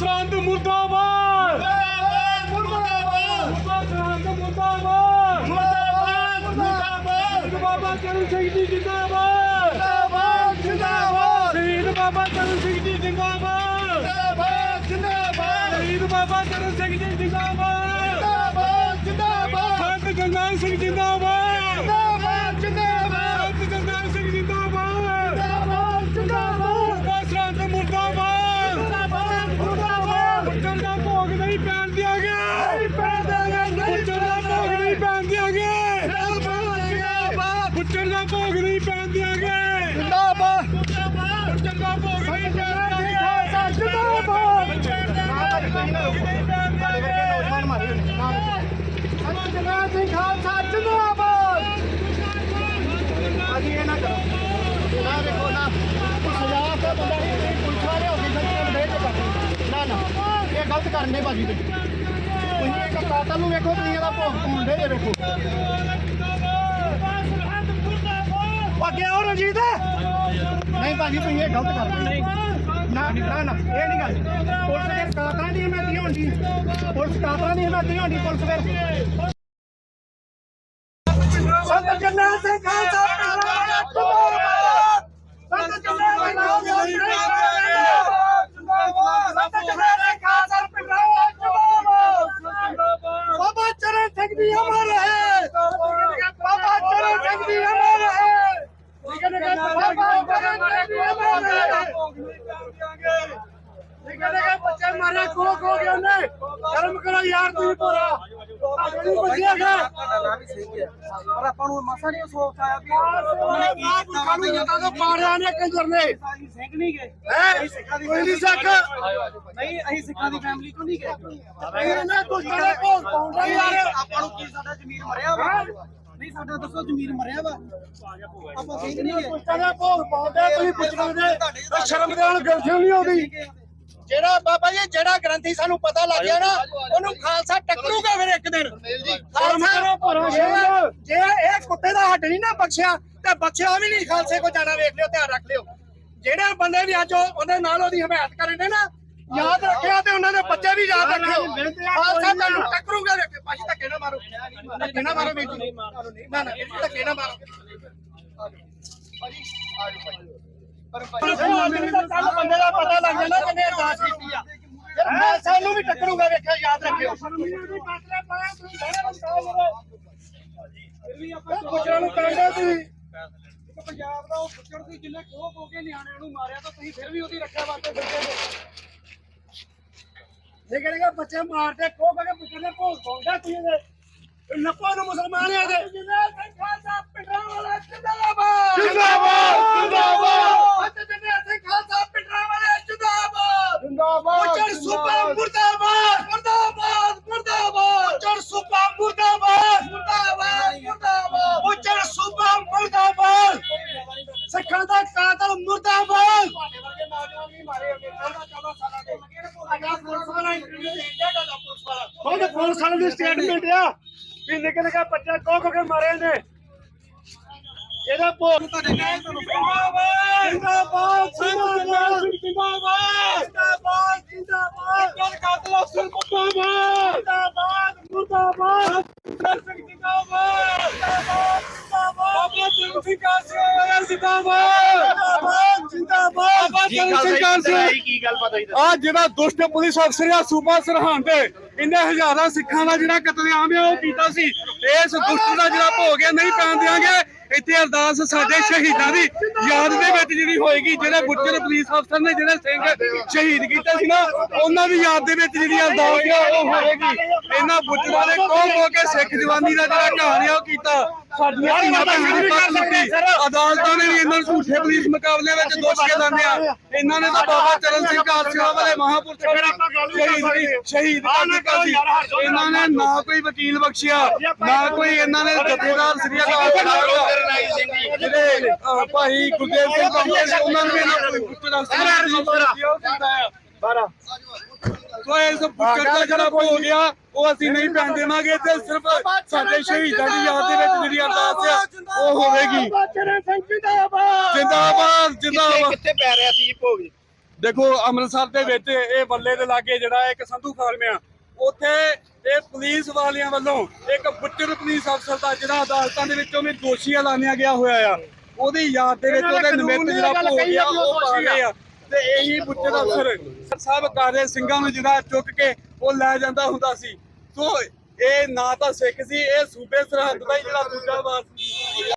ਸਰਹੰਦ ਮੁਰਦਾਬਾਦ। ਸਰਹੰਦ ਮੁਰਦਾਬਾਦ ਸ਼ਹੀਦ ਬਾਬਾ ਚਰਨ ਸਿੰਘ ਜੀ ਜਿੰਦਾਬਾਦ। ਜਿੰਦਾਬਾਦ ਜਿੰਦਾਬਾਦ। ਸ਼ਹੀਦ ਬਾਬਾ ਚਰਨ ਸਿੰਘ ਜੀ ਜਿੰਦਾਬਾਦ। ਜਿੰਦਾਬਾਦ ਜਿੰਦਾਬਾਦ। ਸ਼ਹੀਦ ਬਾਬਾ ਚਰਨ ਸਿੰਘ ਜੀ ਜਿੰਦਾਬਾਦ। ਜਿੰਦਾਬਾਦ ਜਿੰਦਾਬਾਦ। ਸੰਤ ਜਰਨੈਲ ਸਿੰਘ ਜਿੰਦਾਬਾਦ। ਜਨਾਬ ਸਿੰਘ ਖਾਲਸਾ ਜਿੰਦਾਬਾਦ ਅਜੀ ਇਹ ਨਾ ਕਰੋ ਨਾ ਵੇਖੋ ਨਾ ਸਜ਼ਾਬ ਦਾ ਬੰਦਾ ਇਹ ਪੁਲਿਸ ਵਾਲੇ ਹੋ ਗਏ ਸੱਚੇ ਬੜੇ ਕਰਦੇ ਨਾ ਨਾ ਇਹ ਗਲਤ ਕਰਨੇ। ਬਾਜੀ ਤੁਸੀਂ ਤੁਸੀਂ ਇੱਕ ਕਾਤਲ ਨੂੰ ਵੇਖੋ ਤੁਸੀਂ ਇਹਦਾ ਭੋਗ ਪਾਉਂਦੇ ਜੇ ਵੇਖੋ ਅੱਗੇ ਆਓ ਰਣਜੀਤ ਨਹੀਂ ਭਾਜੀ ਤੁਸੀਂ ਇਹ ਗਲਤ ਕਰਦੇ ਨਹੀਂ ਨਾ ਨਾ ਨਾ, ਇਹ ਨਹੀਂ ਗੱਲ। ਪੁਲਿਸ ਦੇ ਕਾਤਲਾਂ ਦੀ ਹਮਾਇਤੀ ਹੁੰਦੀ ਪੁਲਿਸ ਕਾਤਲਾਂ ਦੀ ਹਮਾਇਤੀ ਹੁੰਦੀ ਪੁਲਿਸ ਫਿਰ ਸੰਤ ਜਰਨੈਲ ਸਿੰਘ ਖਾਲਸਾ ਜਿੰਦਾਬਾਦ ਸੰਤ ਜਰਨੈਲ ਸਿੰਘ ਜਿੰਦਾਬਾਦ ਸੰਤ ਜਰਨੈਲ ਸਿੰਘ ਖਾਲਸਾ ਜਿੰਦਾਬਾਦ ਬਾਬਾ ਚਰਨ ਸਿੰਘ ਦੀ ਅਮਰ ਹੈ ਬਾਬਾ ਚਰਨ ਸਿੰਘ ਦੀ ਅਮਰ ਹੈ ਬਾਬਾ ਚਰਨ ਸਿੰਘ ਦੀ ਅਮਰ ਹੈ ਗਏ ਬੱਚੇ ਮਾਰੇ ਖੋ ਖੋ ਕੇ ਉਹਨੇ ਸ਼ਰਮ ਕਰੋ ਯਾਰ ਤੁਸੀਂ ਪੂਰਾ ਅਗਲੀ ਬੱਚਿਆ ਗਿਆ ਪਰ ਆਪਾਂ ਨੂੰ ਮਸਾ ਨਹੀਂ ਸੋਚ ਆਇਆ ਵੀ ਉਹਨੇ ਨਾ ਪੁੱਛਾਂ ਨੂੰ ਜਦਾਂ ਤੋਂ ਪਾੜਿਆ ਨੇ ਕੰਜਰ ਨੇ। ਅਸੀਂ ਸਿੰਘ ਨਹੀਂ ਗਏ। ਹੈ? ਕੋਈ ਨਹੀਂ ਸੱਕ ਨਹੀਂ ਅਸੀਂ ਸਿੱਖਾਂ ਦੀ ਫੈਮਿਲੀ ਤੋਂ ਨਹੀਂ ਗਏ। ਇਹਨੇ ਦੁਸ਼ਟਾਂ ਦੇ ਭੋਗ ਪਾਉਂਦਾ ਯਾਰ। ਆਪਾਂ ਨੂੰ ਕੀ ਸਾਡਾ ਜ਼ਮੀਰ ਮਰਿਆ ਵਾ? ਨਹੀਂ ਸਾਡਾ ਦੱਸੋ ਜ਼ਮੀਰ ਮਰਿਆ ਵਾ? ਆਪਾਂ ਸਿੰਘ ਨਹੀਂ ਗਏ। ਦੁਸ਼ਟਾਂ ਦੇ ਭੋਗ ਪਾਉਂਦੇ ਤੁਸੀਂ ਪੁੱਛਣਾ ਦੇ ਸ਼ਰਮ ਦੇ ਨਾਲ ਗਲਤੀ ਨਹੀਂ ਆਉਂਦੀ ਜਿਹੜਾ ਬਾਬਾ ਜੀ ਜਿਹੜਾ ਗ੍ਰੰਥੀ ਸਾਨੂੰ ਪਤਾ ਲੱਗ ਗਿਆ ਨਾ ਉਹਨੂੰ ਖਾਲਸਾ ਟੱਕਰੂਗਾ ਫਿਰ ਇੱਕ ਦਿਨ। ਜੇ- ਇਹ ਕੁੱਤੇ ਦਾ ਹੱਡ ਨਹੀਂ ਨਾ ਬਖਸ਼ਿਆ ਤੇ ਬਖਸ਼ਿਆ ਵੀ ਨਹੀਂ ਖਾਲਸੇ ਕੋ ਜਾਣਾ ਵੇਖ ਲਿਓ ਧਿਆਨ ਰੱਖ ਲਿਓ। ਜਿਹੜੇ ਬੰਦੇ ਵੀ ਅੱਜ ਉਹ- ਉਹਦੇ ਨਾਲ ਉਹਦੀ ਹਮਾਇਤ ਕਰਨ ਦੇ ਨਾ ਯਾਦ ਰੱਖਿਆ ਤੇ ਉਹਨਾਂ ਦੇ ਬੱਚੇ ਵੀ ਯਾਦ ਰੱਖਿਓ। ਖਾਲਸਾ ਤੁਹਾਨੂੰ ਟੱਕਰੂਗਾ ਵੇਖ ਪਾਜੀ ਧੱਕੇ ਨਾ ਮਾਰੋ। ਧੱਕੇ ਨਾ ਮਾਰੋ ਵੀਰ ਜੀ। ਨਾ ਨਾ ਧੱਕੇ ਨਾ ਮਾਰੋ। ਕੱਲ ਬੰਦੇ ਦਾ ਪਤਾ ਲੱਗ ਜਾਣਾ ਕਿੰਨੇ ਅਰਦਾਸ ਕੀਤੀ ਆ ਫਿਰ ਮੈਂ ਸਾਨੂੰ ਵੀ ਟੱਕਰੂਗਾ ਵੇਖਿਓ ਯਾਦ ਰੱਖਿਓ ਪੁੱਛਣ ਨੂੰ ਕਹਿੰਦੇ ਪੰਜਾਬ ਦਾ ਉਹ ਪੁੱਛੜ ਸੀ ਜਿੰਨੇ ਕੋਹ ਕੋ ਕੇ ਨਿਆਣਿਆਂ ਨੂੰ ਮਾਰਿਆ ਤਾਂ ਤੁਸੀਂ ਫਿਰ ਵੀ ਉਹਦੀ ਰੱਖਿਆ ਵਾਸਤੇ ਫਿਰਦੇ ਹੋ ਨਿਕਲ ਕੇ ਬੱਚੇ ਮਾਰਦੇ ਕੋ ਕਹੇ ਪੁੱਛਣ ਦੇ ਭੋਗ ਪਾਉਂਦਾ ਤੁਸੀਂ ਇਹਦੇ ਨੱਪੋ ਨੂੰ ਮੁਸਲਮਾਨ ਆ ਦੇ ਜਿੰਦਾਬਾਦ ਖਾਲਸਾ ਪਿੰਡਾਂ ਵਾਲਾ ਜਿੰਦਾਬਾਦ। ਜਿੰਦਾਬਾਦ ਜਿੰਦਾਬਾਦ। ਅੱਜ ਜਿੰਨੇ ਸਿੰਘ ਖਾਲਸਾ ਪਿੰਡਾਂ ਵਾਲੇ ਜਿੰਦਾਬਾਦ। ਜਿੰਦਾਬਾਦ ਉੱਚਰ ਸੂਬਾ ਮੁਰਦਾਬਾਦ। ਮੁਰਦਾਬਾਦ ਮੁਰਦਾਬਾਦ। ਉੱਚਰ ਸੂਬਾ ਮੁਰਦਾਬਾਦ। ਮੁਰਦਾਬਾਦ ਮੁਰਦਾਬਾਦ। ਉੱਚਰ ਸੂਬਾ ਮੁਰਦਾਬਾਦ। ਸਿੱਖਾਂ ਦਾ ਕਾਤਲ ਮੁਰਦਾਬਾਦ। ਤੁਹਾਡੇ ਵਰਗੇ ਨੌਜਵਾਨ ਵੀ ਮਾਰੇ ਹੋਗੇ 14 14 ਸਾਲਾਂ ਦੇ। ਅਗਾ ਪੁਲਿਸ ਵਾਲਾ ਇੰਟਰਵਿਊ ਦੇ ਇੰਡੀਆ ਦਾ ਪੁਲਿਸ ਵਾਲਾ। ਉਹਦੇ ਪੁਲਿਸ ਵਾਲੇ ਦੀ ਸਟੇਟਮੈਂਟ ਆ। ਵੀ ਨਿੱਕੇ ਨਿੱਕੇ ਬੱਚੇ ਕੋ ਕੋ ਕੇ ਮਾਰੇ ਨੇ ਇਹਦਾ ਭੋਗ ਤੁਹਾਡੇ ਨਾਲ ਜਿੰਦਾਬਾਦ! ਜਿੰਦਾਬਾਦ ਜਿੰਦਾਬਾਦ। ਜਿੰਦਾਬਾਦ! ਜਿੰਦਾਬਾਦ ਕਰ ਕਾਤਲ ਅਫਸਰ ਮੁਰਦਾਬਾਦ ਜਿੰਦਾਬਾਦ ਮੁਰਦਾਬਾਦ। ਕਰ ਸਿੰਘ ਜਿੰਦਾਬਾਦ। ਬਾਬਾ ਚਰਨ ਸਿੰਘ ਕਾਸੇ ਜਿੰਦਾਬਾਦ। ਜਿੰਦਾਬਾਦ ਬਾਬਾ ਚਰਨ ਸਿੰਘ ਕਾਸੇ ਕੀ ਗੱਲ ਪਤਾ ਹੀ ਆ ਜਿਹੜਾ ਦੁਸ਼ਟ ਪੁਲਿਸ ਅਫਸਰ ਆ ਸੂਬਾ ਸਰਹੰਦ ਇਹਨੇ ਹਜ਼ਾਰਾਂ ਸਿੱਖਾਂ ਦਾ ਜਿਹੜਾ ਕਤਲੇਆਮ ਆ ਉਹ ਕੀਤਾ ਸੀ। ਇਸ ਦੁਸ਼ਟ ਦਾ ਜਿਹੜਾ ਭੋਗ ਹੈ, ਨਹੀਂ ਪੈਣ ਦਿਆਂਗੇ। ਇੱਥੇ ਅਰਦਾਸ ਸਾਡੇ ਸ਼ਹੀਦਾਂ ਦੀ ਯਾਦ ਦੇ ਵਿੱਚ ਜਿਹੜੀ ਹੋਏਗੀ, ਜਿਹੜੇ ਬੁੱਚਰ ਪੁਲਿਸ ਅਫਸਰ ਨੇ, ਜਿਹੜੇ ਸਿੰਘ ਸ਼ਹੀਦ ਕੀਤੇ ਸੀ ਨਾ, ਉਹਨਾਂ ਦੀ ਯਾਦ ਦੇ ਵਿੱਚ ਜਿਹੜੀ ਅਰਦਾਸ ਆ ਉਹ ਹੋਏਗੀ। ਇਹਨਾਂ ਬੁੱਚਰਾਂ ਨੇ ਕੋਹ ਹੋ ਕੇ ਸਿੱਖ ਜਵਾਨੀ ਦਾ ਜਿਹੜਾ ਕਹਾਣੀ ਆ, ਉਹ ਕੀਤਾ। ਅਦਾਲਤਾਂ ਨੇ ਵੀ ਇਹਨਾਂ ਨੂੰ ਝੂਠੇ ਪੁਲਿਸ ਮੁਕਾਬਲਿਆਂ ਵਿੱਚ ਦੋਸ਼ ਕੇ ਆ ਇਹਨਾਂ ਨੇ ਤਾਂ ਬਾਬਾ ਚਰਨ ਸਿੰਘ ਕਾਲਸਾ ਵਾਲੇ ਮਹਾਪੁਰਸ਼ਾਂ ਸ਼ਹੀਦ ਸ਼ਹੀਦ ਕਾਲਸੀ ਇਹਨਾਂ ਨੇ ਨਾ ਕੋਈ ਵਕੀਲ ਬਖਸ਼ਿਆ ਨਾ ਕੋਈ ਇਹਨਾਂ ਨੇ ਜਥੇਦਾਰ ਸ੍ਰੀ ਅਕਾਲ ਜਿਹੜੇ ਭਾਈ ਗੁਰਦੇਵ ਸਿੰਘ ਉਹਨਾਂ ਨੇ ਇਹਨਾਂ ਨੂੰ ਪੁੱਤਰ ਦਾ ਸਾਰਾ 12 ਫਤਵਾ ਇਸ ਦਾ ਜਿਹੜਾ ਹੋ ਗਿਆ ਉਹ ਅਸੀਂ ਨਹੀਂ ਪੈਣ ਦੇਵਾਂਗੇ ਤੇ ਸਿਰਫ ਸਾਡੇ ਸ਼ਹੀਦਾਂ ਦੀ ਯਾਦ ਦੇ ਵਿੱਚ ਜਿਹੜੀ ਅਰਦਾਸ ਆ ਉਹ ਹੋਵੇਗੀ। ਜਿੰਦਾਬਾਦ ਜਿੰਦਾਬਾਦ ਕਿੱਥੇ ਪੈ ਰਿਹਾ ਸੀ ਭੋਗ? ਦੇਖੋ ਅੰਮ੍ਰਿਤਸਰ ਦੇ ਵਿੱਚ ਇਹ ਬੱਲੇ ਦੇ ਲਾਗੇ ਜਿਹੜਾ ਇੱਕ ਸੰਧੂ ਫਾਰਮ ਉੱਥੇ ਇਹ ਪੁਲਿਸ ਵਾਲਿਆਂ ਵੱਲੋਂ ਇੱਕ ਬੁੱਟਰ ਪੁਲਿਸ ਅਫਸਰ ਦਾ ਜਿਹੜਾ ਅਦਾਲਤਾਂ ਦੇ ਵਿੱਚੋਂ ਵੀ ਦੋਸ਼ੀ ਐਲਾਨਿਆ ਗਿਆ ਹੋਇਆ ਆ ਉਹਦੀ ਯਾਦ ਦੇ ਵਿੱਚ ਉਹਦੇ ਨਿਮਿਤ ਉਹ ਤੇ ਇਹੀ ਬੁੱਚਰ ਅਫਸਰ ਸਾਹਿਬ ਕਾਰੇ ਸਿੰਘਾਂ ਨੂੰ ਜਿਹੜਾ ਚੁੱਕ ਕੇ ਉਹ ਲੈ ਜਾਂਦਾ ਹੁੰਦਾ ਸੀ? ਸੋ ਇਹ ਨਾ ਤਾਂ ਸਿੱਖ ਸੀ, ਇਹ ਸੂਬੇ ਸਰਹੱਦ ਦਾ ਹੀ ਜਿਹੜਾ ਦੂਜਾ ਵਾਰ